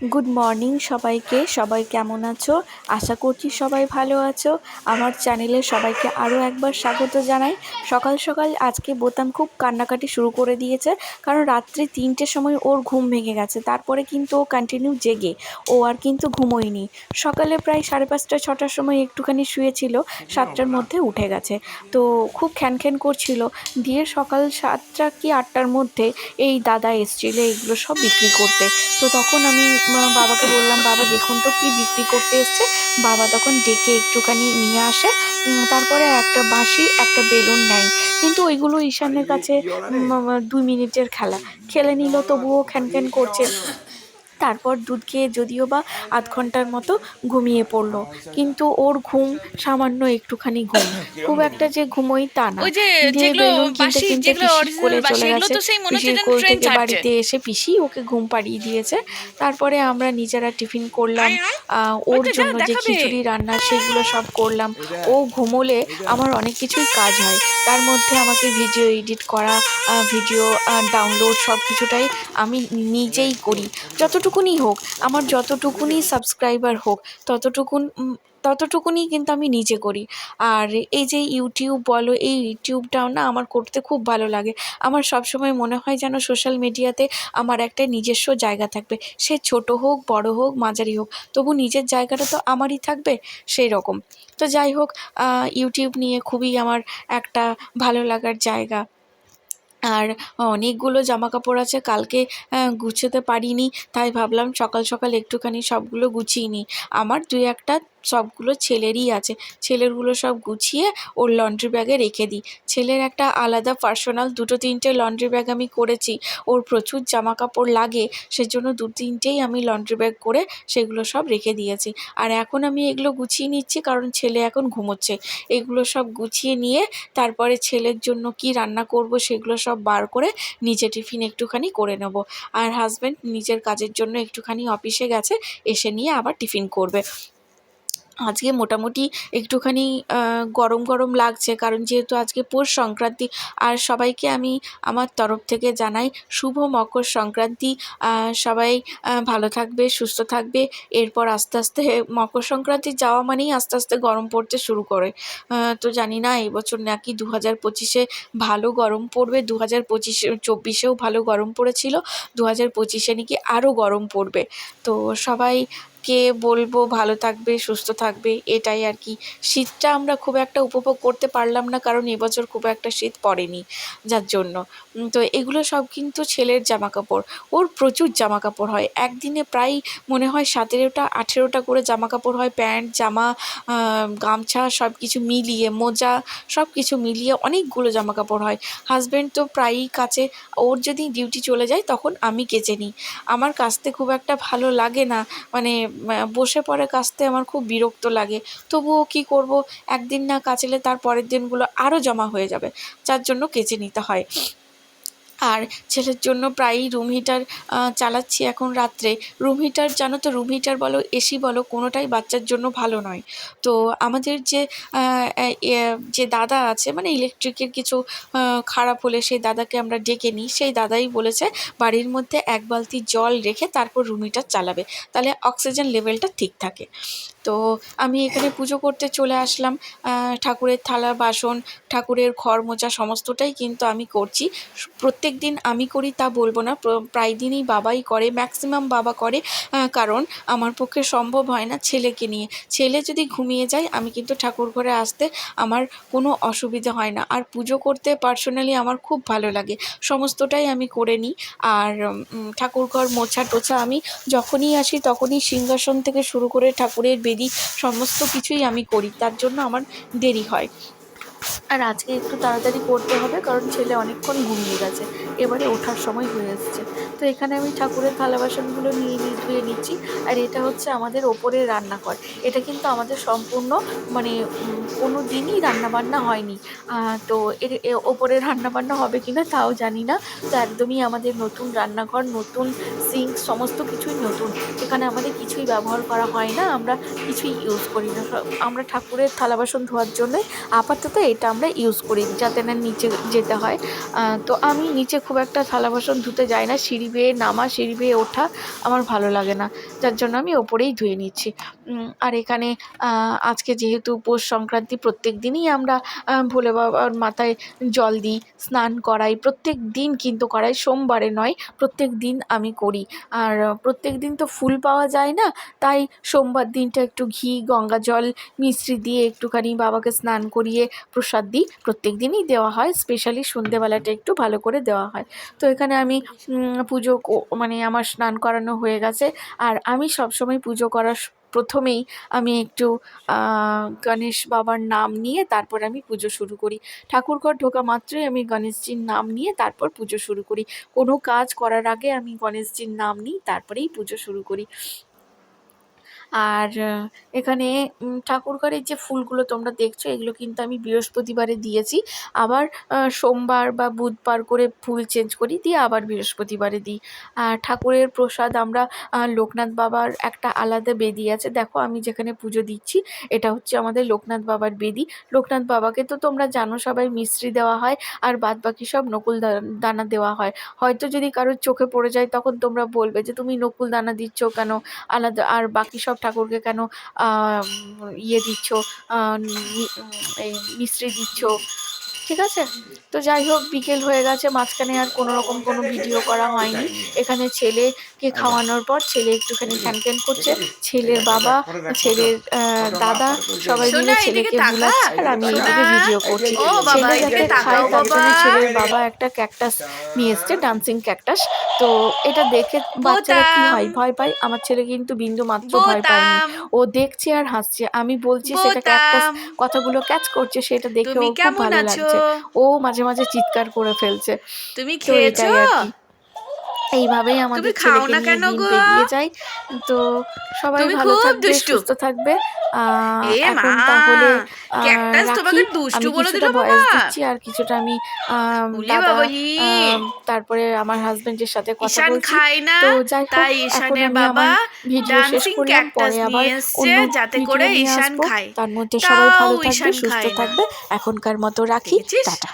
Good morning সবাইকে। সবাই কেমন আছো? আশা করছি সবাই ভালো আছো। আমার চ্যানেলে সবাইকে আরও একবার স্বাগত জানাই। সকাল সকাল আজকে বোতাম খুব কান্নাকাটি শুরু করে দিয়েছে, কারণ রাত্রি তিনটের সময় ওর ঘুম ভেঙে গেছে। তারপরে কিন্তু ও কন্টিনিউ জেগে। ও আর কিন্তু ঘুমোয়নি। সকালে প্রায় সাড়ে পাঁচটা, ছটার সময় একটুখানি শুয়েছিল, সাতটার মধ্যে উঠে গেছে। তো খুব খ্যান খ্যান করছিল। দিয়ে সকাল সাতটা কি আটটার মধ্যে এই দাদা এসছিল, এইগুলো সব বিক্রি করতে। তো তখন আমি বাবাকে বললাম, বাবা, দেখুন তো কি বিক্রি করতে এসছে। বাবা তখন ডেকে একটুখানি নিয়ে আসে। তারপরে একটা বাঁশি, একটা বেলুন নেয়। কিন্তু ওইগুলো ঈশানের কাছে দুই মিনিটের খেলা। খেলে নিল, তবুও খ্যান খ্যান করছে। তারপর দুধ খেয়ে যদিও বা আধ ঘণ্টার মতো ঘুমিয়ে পড়ল। কিন্তু ওর ঘুম সামান্য একটুখানি ঘুম। খুব একটা যে ঘুমোই তা না। চলে গেছে। পিসির কোল থেকে বাড়িতে এসে পিসি ওকে ঘুম পাড়িয়ে দিয়েছে। তারপরে আমরা নিজেরা টিফিন করলাম। ওর জন্য যে খিচুড়ি রান্না সেগুলো সব করলাম। ও ঘুমোলে আমার অনেক কিছুই কাজ হয়। তার মধ্যে আমাকে ভিডিও এডিট করা ভিডিও ডাউনলোড সব কিছুটাই আমি নিজেই করি। যতটুকুনি হোক, আমার যতটুকুনি সাবস্ক্রাইবার হোক, ততটুকুন ততটুকুনি কিন্তু আমি নিজে করি। আর এই যে ইউটিউব বলো, এই ইউটিউবটাও না আমার করতে খুব ভালো লাগে। আমার সবসময় মনে হয় যেন সোশ্যাল মিডিয়াতে আমার একটা নিজস্ব জায়গা থাকবে। সে ছোট হোক, বড় হোক, মাঝারি হোক, তবু নিজের জায়গাটা তো আমারই থাকবে সেই রকম তো যাই হোক ইউটিউব নিয়ে খুবই আমার একটা ভালো লাগার জায়গা। আর অনেকগুলো জামা কাপড় আছে, কালকে গুছোতে পারিনি, তাই ভাবলাম সকাল সকাল একটুখানি সবগুলো গুছিয়ে নিই। আমার দুই একটা সবগুলো ছেলেরই আছে। ছেলেরগুলো সব গুছিয়ে ওর লন্ড্রি ব্যাগে রেখে দিই। ছেলের একটা আলাদা পার্সোনাল দুটো তিনটে লন্ড্রি ব্যাগ আমি করেছি। ওর প্রচুর জামা কাপড় লাগে, সেজন্য দু তিনটেই আমি লন্ড্রি ব্যাগ করে সেগুলো সব রেখে দিয়েছি। আর এখন আমি এগুলো গুছিয়ে নিচ্ছি, কারণ ছেলে এখন ঘুমোচ্ছে। এগুলো সব গুছিয়ে নিয়ে তারপরে ছেলের জন্য কি রান্না করব সেগুলো সব বার করে নিজে টিফিন একটুখানি করে নেব। আর হাজব্যান্ড নিজের কাজের জন্য একটুখানি অফিসে গেছে, এসে নিয়ে আবার টিফিন করবে। আজকে মোটামুটি একটুখানি গরম গরম লাগছে। কারণ যেহেতু আজকে পৌষ সংক্রান্তি, আর সবাইকে আমি আমার তরফ থেকে জানাই শুভ মকর সংক্রান্তি। সবাই ভালো থাকবে, সুস্থ থাকবে। এরপর আস্তে আস্তে মকর সংক্রান্তি যাওয়া মানেই আস্তে আস্তে গরম পড়তে শুরু করে। তো জানি না এবছর নাকি দু হাজার পঁচিশে ভালো গরম পড়বে দু হাজার পঁচিশে, চব্বিশেও ভালো গরম পড়েছিল দু হাজার পঁচিশে নাকি আরও গরম পড়বে। তো সবাই কে বলব, ভালো থাকবে, সুস্থ থাকবে, এটাই আর কি। শীতটা আমরা খুব একটা উপভোগ করতে পারলাম না, কারণ এবছর খুব একটা শীত পড়েনি, যার জন্য। তো এগুলো সব কিন্তু ছেলের জামা কাপড় ওর প্রচুর জামা কাপড় হয়। একদিনে প্রায় মনে হয় সতেরোটা, আঠেরোটা করে জামা কাপড় হয়, প্যান্ট, জামা গামছা সব কিছু মিলিয়ে, মোজা সব কিছু মিলিয়ে অনেকগুলো জামা কাপড় হয়। হাজব্যান্ড তো প্রায়ই কাছে ওর যদি ডিউটি চলে যায়, তখন আমি কেচে নিই। আমার কাচতে খুব একটা ভালো লাগে না। মানে বসে পড়ে কাচতে আমার খুব বিরক্ত লাগে। তবুও কি করব? একদিন না কাচলে তার পরের দিনগুলো আরও জমা হয়ে যাবে, যার জন্য কেচে নিতে হয়। আর ছেলের জন্য প্রায়ই রুম হিটার চালাচ্ছি এখন রাত্রে। রুম হিটার জানো তো রুম হিটার বলো এসি বলো, কোনোটাই বাচ্চার জন্য ভালো নয়। তো আমাদের যে যে দাদা আছে মানে ইলেকট্রিকের কিছু খারাপ হলে সেই দাদাকে আমরা ডেকে নিই। সেই দাদাই বলেছে, বাড়ির মধ্যে এক বালতি জল রেখে তারপর রুম হিটার চালাবে। তাহলে অক্সিজেন লেভেলটা ঠিক থাকে। তো আমি এখানে পুজো করতে চলে আসলাম। ঠাকুরের থালা বাসন, ঠাকুরের ঘর মোছা সমস্তটাই কিন্তু আমি করছি। প্রত্যেক দিন আমি করি তা বলব না প্রায় দিনই বাবাই করে ম্যাক্সিমাম বাবা করে। কারণ আমার পক্ষে সম্ভব হয় না ছেলেকে নিয়ে। ছেলে যদি ঘুমিয়ে যায়, আমি কিন্তু ঠাকুর ঘরে আসতে আমার কোনো অসুবিধা হয় না। আর পুজো করতে পার্সোনালি আমার খুব ভালো লাগে। সমস্তটাই আমি করে নিই। আর ঠাকুর ঘর মোছা টোছা আমি যখনই আসি, তখনই সিংহাসন থেকে শুরু করে ঠাকুরের বেদি সমস্ত কিছুই আমি করি তার জন্য আমার দেরি হয়। আর আজকে একটু তাড়াতাড়ি করতে হবে, কারণ ছেলে অনেকক্ষণ ঘুমিয়ে গেছে। এবারে ওঠার সময় হয়ে এসছে। তো এখানে আমি ঠাকুরের থালা বাসনগুলো নিয়ে নিয়ে ধুয়ে নিচ্ছি। আর এটা হচ্ছে আমাদের ওপরের রান্নাঘর। এটা কিন্তু আমাদের সম্পূর্ণ মানে কোনো দিনই রান্নাবান্না হয়নি। তো এর ওপরে রান্নাবান্না হবে কি না তাও জানি না। তো একদমই আমাদের নতুন রান্নাঘর, নতুন সিঙ্ক, সমস্ত কিছুই নতুন। এখানে আমাদের কিছুই ব্যবহার করা হয় না। আমরা কিছুই ইউজ করি না। আমরা ঠাকুরের থালা বাসন ধোয়ার জন্যই আপাতত এটা আমরা ইউজ করি যাতে না নিচে যেতে হয়। তো আমি নিচে খুব একটা থালা বাসন ধুতে যাই না। সিঁড়ি বেয়ে নামা, সিঁড়ি বেয়ে ওঠা আমার ভালো লাগে না। যার জন্য আমি ওপরেই ধুয়ে নিচ্ছি। আর এখানে আজকে যেহেতু পৌষ সংক্রান্তি, প্রত্যেক দিনই আমরা ভোলে বাবার মাথায় জল দিই, স্নান করাই। প্রত্যেক দিন কিন্তু করাই, সোমবারে নয়, প্রত্যেক দিন আমি করি। আর প্রত্যেক দিন তো ফুল পাওয়া যায় না, তাই সোমবার দিনটা একটু ঘি, গঙ্গা জল মিশ্রি দিয়ে একটুখানি বাবাকে স্নান করিয়ে প্রসাদ দিই, প্রত্যেক দিনই দেওয়া হয় স্পেশালি সন্ধেবেলাটা একটু ভালো করে দেওয়া হয়। তো এখানে আমি পুজো মানে আমার স্নান করানো হয়ে গেছে। আর আমি সবসময় পুজো করার প্রথমেই আমি একটু গণেশ বাবার নাম নিয়ে তারপর আমি পুজো শুরু করি। ঠাকুরঘর ঢোকা মাত্রই আমি গণেশজির নাম নিয়ে তারপর পুজো শুরু করি। কোনো কাজ করার আগে আমি গণেশজির নাম নিই, তারপরেই পুজো শুরু করি। আর এখানে উম, ঠাকুরঘরের যে ফুলগুলো তোমরা দেখছ এগুলো কিন্তু আমি বৃহস্পতিবারে দিয়েছি। আবার সোমবার বা বুধবার করে ফুল চেঞ্জ করি দিয়ে আবার বৃহস্পতিবারে দিই। আর ঠাকুরের প্রসাদ আমরা লোকনাথ বাবার একটা আলাদা বেদি আছে। দেখো আমি যেখানে পুজো দিচ্ছি এটা হচ্ছে আমাদের লোকনাথ বাবার বেদি। লোকনাথ বাবাকে তো তোমরা জানো সবাই মিশ্রি দেওয়া হয় আর বাদ বাকি সব নকুল দানা দেওয়া হয়। হয়তো যদি কারোর চোখে পড়ে যায় তখন তোমরা বলবে যে তুমি নকুল দানা দিচ্ছ কেন? আলাদা আর বাকি সব ঠাকুরকে কেন ইয়ে দিচ্ছ এই মিশ্রি দিচ্ছ? ঠিক আছে? তো যাই হোক বিকেল হয়ে গেছে মাঝখানে আর কোনো রকম কোনো ভিডিও করা হয়নি। এখানে ছেলেকে খাওয়ানোর পর ছেলে একটুখানি খ্যান করছে। ছেলের বাবা ছেলের দাদা সবাই মিলে ছেলেকে বুলাচ্ছে। আর আমি এদিকে ভিডিও করছি। বাবা, ছেলে যাতে খায় তার জন্য ছেলের বাবা একটা ক্যাকটাস নিয়ে এসছে ডান্সিং ক্যাকটাস তো এটা দেখে বাচ্চারা কি হয়? ভয় পায়? আমার ছেলে কিন্তু বিন্দু মাত্র ভয় পায়নি। ও দেখছে আর হাসছে। আমি বলছি সেটা ক্যাকটাস কথাগুলো ক্যাচ করছে সেটা দেখে ও খুব ভালো লাগছে। ও মাঝে মাঝে চিৎকার করে ফেলছে। তুমি খেয়েছো? এইভাবেই আমাদের ছেলেকে নিয়ে কেন দিন পেরিয়ে যায়। তো সবাই ভালো থাকবে সুস্থ থাকবে। এখন তাহলে রাখি। আমি কিছুটা বাবা? দিচ্ছি আর কিছুটা আমি দাদা তারপরে আমার হাজবেন্ডের সাথে কথা বলছি। তো যাই হোক তাই এখন ঈশানের আমি আমার ভিডিও শেষ করলাম। পরে আবার অন্য যাতে ভিডিও করে নিয়ে আসব। খায়। তার মধ্যে সবাই ভালো থাকবে সুস্থ থাকবে। এখনকার মতো রাখি। টাটা।